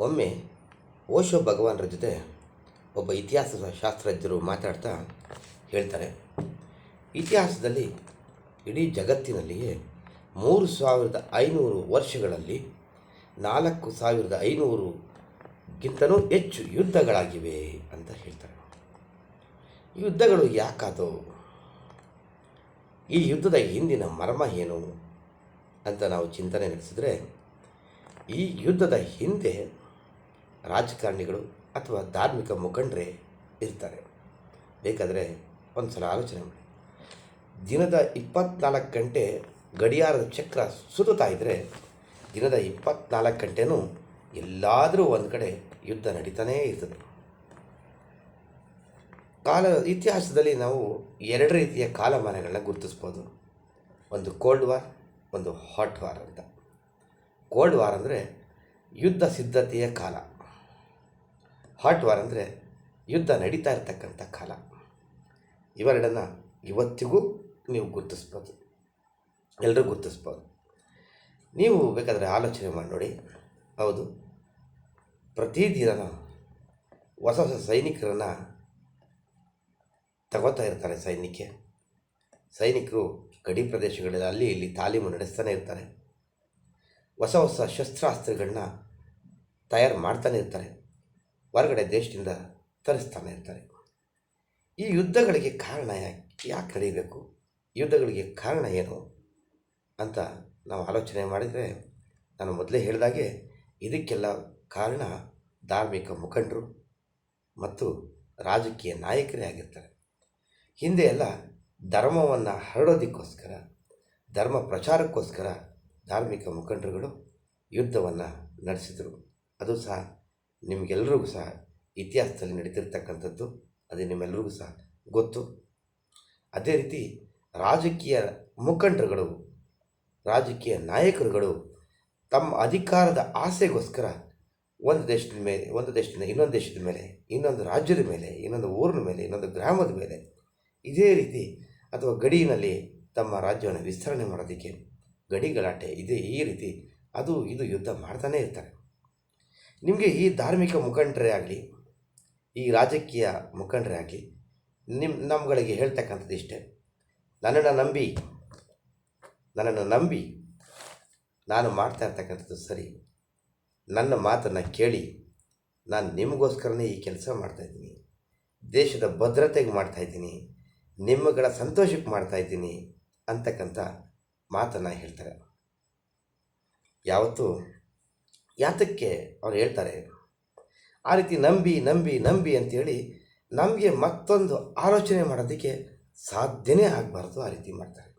ಒಮ್ಮೆ ಓಶೋ ಭಗವಾನರ ಜೊತೆ ಒಬ್ಬ ಇತಿಹಾಸ ಶಾಸ್ತ್ರಜ್ಞರು ಮಾತಾಡ್ತಾ ಹೇಳ್ತಾರೆ. ಇತಿಹಾಸದಲ್ಲಿ ಇಡೀ ಜಗತ್ತಿನಲ್ಲಿಯೇ ಮೂರು ಸಾವಿರದ ಐನೂರು ವರ್ಷಗಳಲ್ಲಿ ನಾಲ್ಕು ಸಾವಿರದ ಐನೂರುಗಿಂತಲೂ ಹೆಚ್ಚು ಯುದ್ಧಗಳಾಗಿವೆ ಅಂತ ಹೇಳ್ತಾರೆ. ಯುದ್ಧಗಳು ಯಾಕಾದವು ಈ ಯುದ್ಧದ ಹಿಂದಿನ ಮರ್ಮ ಏನು ಅಂತ ನಾವು ಚಿಂತನೆ ನಡೆಸಿದರೆ ಈ ಯುದ್ಧದ ಹಿಂದೆ ರಾಜಕಾರಣಿಗಳು ಅಥವಾ ಧಾರ್ಮಿಕ ಮುಖಂಡರೇ ಇರ್ತಾರೆ. ಬೇಕಾದರೆ ಒಂದು ಸಲ ಆಲೋಚನೆ ಮಾಡಿ. ದಿನದ ಇಪ್ಪತ್ನಾಲ್ಕು ಗಂಟೆ ಗಡಿಯಾರದ ಚಕ್ರ ಸುತ್ತುತ್ತಾ ಇದ್ದರೆ ದಿನದ ಇಪ್ಪತ್ನಾಲ್ಕು ಗಂಟೆನೂ ಎಲ್ಲಾದರೂ ಒಂದು ಕಡೆ ಯುದ್ಧ ನಡೀತಾನೇ ಇರ್ತದೆ. ಕಾಲ, ಇತಿಹಾಸದಲ್ಲಿ ನಾವು ಎರಡು ರೀತಿಯ ಕಾಲಮಾನಗಳನ್ನ ಗುರುತಿಸ್ಬೋದು. ಒಂದು ಕೋಲ್ಡ್ ವಾರ್ ಒಂದು ಹಾಟ್ ವಾರ್ ಅಂತ. ಕೋಲ್ಡ್ ವಾರ್ ಅಂದರೆ ಯುದ್ಧ ಸಿದ್ಧತೆಯ ಕಾಲ. ಹಾಟ್ ವಾರ್ ಅಂದರೆ ಯುದ್ಧ ನಡೀತಾ ಇರತಕ್ಕಂಥ ಕಾಲ. ಇವೆರಡನ್ನು ಇವತ್ತಿಗೂ ನೀವು ಗುರುತಿಸ್ಬೋದು. ಎಲ್ಲರೂ ಗುರುತಿಸ್ಬೋದು. ನೀವು ಬೇಕಾದರೆ ಆಲೋಚನೆ ಮಾಡಿ ನೋಡಿ. ಹೌದು. ಪ್ರತಿದಿನ ಹೊಸ ಹೊಸ ಸೈನಿಕರನ್ನು ತಗೋತಾ ಇರ್ತಾರೆ ಸೈನಿಕೆ. ಸೈನಿಕರು ಗಡಿ ಪ್ರದೇಶಗಳಲ್ಲಿ ಅಲ್ಲಿ ಇಲ್ಲಿ ತಾಲೀಮು ನಡೆಸ್ತಾನೆ ಇರ್ತಾರೆ. ಹೊಸ ಹೊಸ ಶಸ್ತ್ರಾಸ್ತ್ರಗಳನ್ನ ತಯಾರು ಮಾಡ್ತಾನೆ ಇರ್ತಾರೆ. ಹೊರಗಡೆ ದೇಶದಿಂದ ತರಿಸ್ತಾನೆ ಇರ್ತಾರೆ ಈ ಯುದ್ಧಗಳಿಗೆ ಕಾರಣ ಯಾಕೆ ಯಾಕೆ ನಡೀಬೇಕು ಯುದ್ಧಗಳಿಗೆ ಕಾರಣ ಏನು ಅಂತ ನಾವು ಆಲೋಚನೆ ಮಾಡಿದರೆ ನಾನು ಮೊದಲೇ ಹೇಳಿದಾಗೆ ಇದಕ್ಕೆಲ್ಲ ಕಾರಣ ಧಾರ್ಮಿಕ ಮುಖಂಡರು ಮತ್ತು ರಾಜಕೀಯ ನಾಯಕರೇ ಆಗಿರ್ತಾರೆ. ಹಿಂದೆ ಎಲ್ಲ ಧರ್ಮವನ್ನು ಹರಡೋದಕ್ಕೋಸ್ಕರ, ಧರ್ಮ ಪ್ರಚಾರಕ್ಕೋಸ್ಕರ ಧಾರ್ಮಿಕ ಮುಖಂಡರುಗಳು ಯುದ್ಧವನ್ನು ನಡೆಸಿದರು. ಅದು ಸಹ ನಿಮಗೆಲ್ಲರಿಗೂ ಸಹ ಇತಿಹಾಸದಲ್ಲಿ ನಡೀತಿರ್ತಕ್ಕಂಥದ್ದು, ಅದು ನಿಮ್ಮೆಲ್ಲರಿಗೂ ಸಹ ಗೊತ್ತು. ಅದೇ ರೀತಿ ರಾಜಕೀಯ ಮುಖಂಡರುಗಳು, ರಾಜಕೀಯ ನಾಯಕರುಗಳು ತಮ್ಮ ಅಧಿಕಾರದ ಆಸೆಗೋಸ್ಕರ ಒಂದು ದೇಶದ ಮೇಲೆ ಒಂದು ದೇಶದಿಂದ ಇನ್ನೊಂದು ದೇಶದ ಮೇಲೆ, ಇನ್ನೊಂದು ರಾಜ್ಯದ ಮೇಲೆ, ಇನ್ನೊಂದು ಊರಿನ ಮೇಲೆ, ಇನ್ನೊಂದು ಗ್ರಾಮದ ಮೇಲೆ ಇದೇ ರೀತಿ ಅಥವಾ ಗಡಿಯಲ್ಲಿ ತಮ್ಮ ರಾಜ್ಯವನ್ನು ವಿಸ್ತರಣೆ ಮಾಡೋದಕ್ಕೆ ಗಡಿಗಳಾಟೆ ಇದೇ ಈ ರೀತಿ. ಅದು, ಇದು ಯುದ್ಧ ಮಾಡ್ತಾನೇ ಇರ್ತಾರೆ. ನಿಮಗೆ ಈ ಧಾರ್ಮಿಕ ಮುಖಂಡರೇ ಆಗಲಿ, ಈ ರಾಜಕೀಯ ಮುಖಂಡರೇ ಆಗಲಿ ನಿಮ್ಮ ನಮ್ಮಗಳಿಗೆ ಹೇಳ್ತಕ್ಕಂಥದ್ದು ಇಷ್ಟೇ. ನನ್ನನ್ನು ನಂಬಿ ನನ್ನನ್ನು ನಂಬಿ ನಾನು ಮಾಡ್ತಾ ಇರ್ತಕ್ಕಂಥದ್ದು ಸರಿ. ನನ್ನ ಮಾತನ್ನು ಕೇಳಿ ನಾನು ನಿಮಗೋಸ್ಕರನೇ ಈ ಕೆಲಸ ಮಾಡ್ತಾಯಿದ್ದೀನಿ ದೇಶದ ಭದ್ರತೆಗೆ ಮಾಡ್ತಾಯಿದ್ದೀನಿ ನಿಮ್ಮಗಳ ಸಂತೋಷಕ್ಕೆ ಮಾಡ್ತಾಯಿದ್ದೀನಿ ಅಂತಕ್ಕಂಥ ಮಾತನ್ನು ಹೇಳ್ತಾರೆ. ಯಾವತ್ತೂ ಯಾತಕ್ಕೆ ಅವ್ರು ಹೇಳ್ತಾರೆ ಆ ರೀತಿ ನಂಬಿ ನಂಬಿ ನಂಬಿ ಅಂತೇಳಿ ನಮಗೆ ಮತ್ತೊಂದು ಆಲೋಚನೆ ಮಾಡೋದಕ್ಕೆ ಸಾಧ್ಯನೇ ಆಗಬಾರ್ದು ಆ ರೀತಿ ಮಾಡ್ತಾರೆ.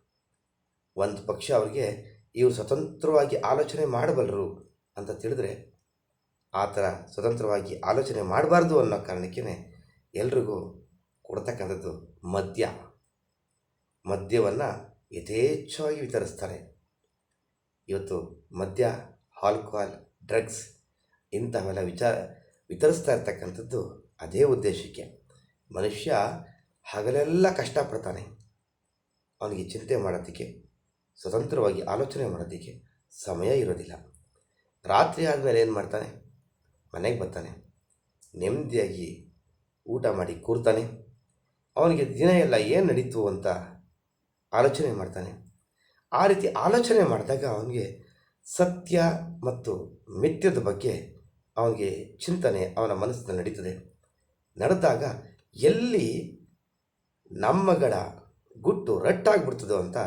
ಒಂದು ಪಕ್ಷ ಅವರಿಗೆ ಇವರು ಸ್ವತಂತ್ರವಾಗಿ ಆಲೋಚನೆ ಮಾಡಬಲ್ಲರು ಅಂತ ತಿಳಿದ್ರೆ ಆ ಥರ ಸ್ವತಂತ್ರವಾಗಿ ಆಲೋಚನೆ ಮಾಡಬಾರ್ದು ಅನ್ನೋ ಕಾರಣಕ್ಕೇ ಎಲ್ರಿಗೂ ಕೊಡ್ತಕ್ಕಂಥದ್ದು ಮದ್ಯ. ಮದ್ಯವನ್ನು ಯಥೇಚ್ಛವಾಗಿ ವಿತರಿಸ್ತಾರೆ. ಇವತ್ತು ಮದ್ಯ, ಆಲ್ಕೋಹಾಲ್ ಡ್ರಗ್ಸ್ ಇಂಥವೆಲ್ಲ ವಿಚಾರ ವಿತರಿಸ್ತಾ ಇರ್ತಕ್ಕಂಥದ್ದು ಅದೇ ಉದ್ದೇಶಕ್ಕೆ. ಮನುಷ್ಯ ಹಗಲೆಲ್ಲ ಕಷ್ಟಪಡ್ತಾನೆ. ಅವನಿಗೆ ಚಿಂತೆ ಮಾಡೋದಕ್ಕೆ, ಸ್ವತಂತ್ರವಾಗಿ ಆಲೋಚನೆ ಮಾಡೋದಕ್ಕೆ ಸಮಯ ಇರೋದಿಲ್ಲ. ರಾತ್ರಿ ಆದಮೇಲೆ ಏನು ಮಾಡ್ತಾನೆ? ಮನೆಗೆ ಬರ್ತಾನೆ. ನೆಮ್ಮದಿಯಾಗಿ ಊಟ ಮಾಡಿ ಕೂರ್ತಾನೆ. ಅವನಿಗೆ ದಿನ ಎಲ್ಲ ಏನು ನಡೀತು ಅಂತ ಆಲೋಚನೆ ಮಾಡ್ತಾನೆ. ಆ ರೀತಿ ಆಲೋಚನೆ ಮಾಡಿದಾಗ ಅವನಿಗೆ ಸತ್ಯ ಮತ್ತು ಮಿಥ್ಯದ ಬಗ್ಗೆ ಅವನಿಗೆ ಚಿಂತನೆ ಅವನ ಮನಸ್ಸಿನಲ್ಲಿ ನಡೀತದೆ. ನಡೆದಾಗ ಎಲ್ಲಿ ನಮ್ಮಗಳ ಗುಟ್ಟು ರಟ್ಟಾಗಿಬಿಡ್ತದೋ ಅಂತ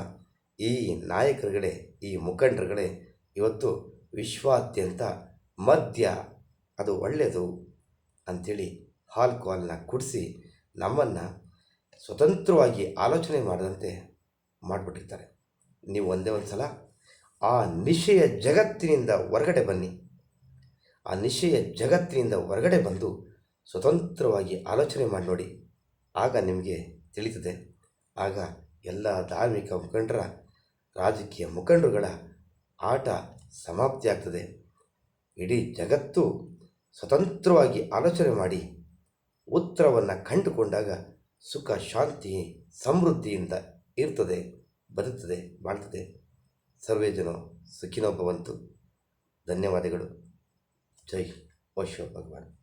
ಈ ನಾಯಕರುಗಳೇ, ಈ ಮುಖಂಡರುಗಳೇ ಇವತ್ತು ವಿಶ್ವಾದ್ಯಂತ ಮದ್ಯ, ಅದು ಒಳ್ಳೆಯದು ಅಂಥೇಳಿ ಆಲ್ಕೋಹಾಲ್ನ ಕುಡಿಸಿ ನಮ್ಮನ್ನು ಸ್ವತಂತ್ರವಾಗಿ ಆಲೋಚನೆ ಮಾಡದಂತೆ ಮಾಡಿಬಿಟ್ಟಿರ್ತಾರೆ. ನೀವು ಒಂದೇ ಒಂದು ಸಲ ಆ ನಿಶೆಯ ಜಗತ್ತಿನಿಂದ ಹೊರಗಡೆ ಬನ್ನಿ. ಆ ನಿಶೆಯ ಜಗತ್ತಿನಿಂದ ಹೊರಗಡೆ ಬಂದು ಸ್ವತಂತ್ರವಾಗಿ ಆಲೋಚನೆ ಮಾಡಿ ನೋಡಿ. ಆಗ ನಿಮಗೆ ತಿಳಿತದೆ. ಆಗ ಎಲ್ಲ ಧಾರ್ಮಿಕ ಮುಖಂಡರ, ರಾಜಕೀಯ ಮುಖಂಡರುಗಳ ಆಟ ಸಮಾಪ್ತಿಯಾಗ್ತದೆ ಇಡೀ ಜಗತ್ತು ಸ್ವತಂತ್ರವಾಗಿ ಆಲೋಚನೆ ಮಾಡಿ ಉತ್ತರವನ್ನು ಕಂಡುಕೊಂಡಾಗ ಸುಖ, ಶಾಂತಿ, ಸಮೃದ್ಧಿಯಿಂದ ಇರ್ತದೆ, ಬದುಕ್ತದೆ, ಬಾಳ್ತದೆ. ಸರ್ವೇ ಜನ ಸುಖಿನೋ ಭವಂತು ಧನ್ಯವಾದಗಳು. ಜೈ ಓಶೋ ಭಗವಾನ್.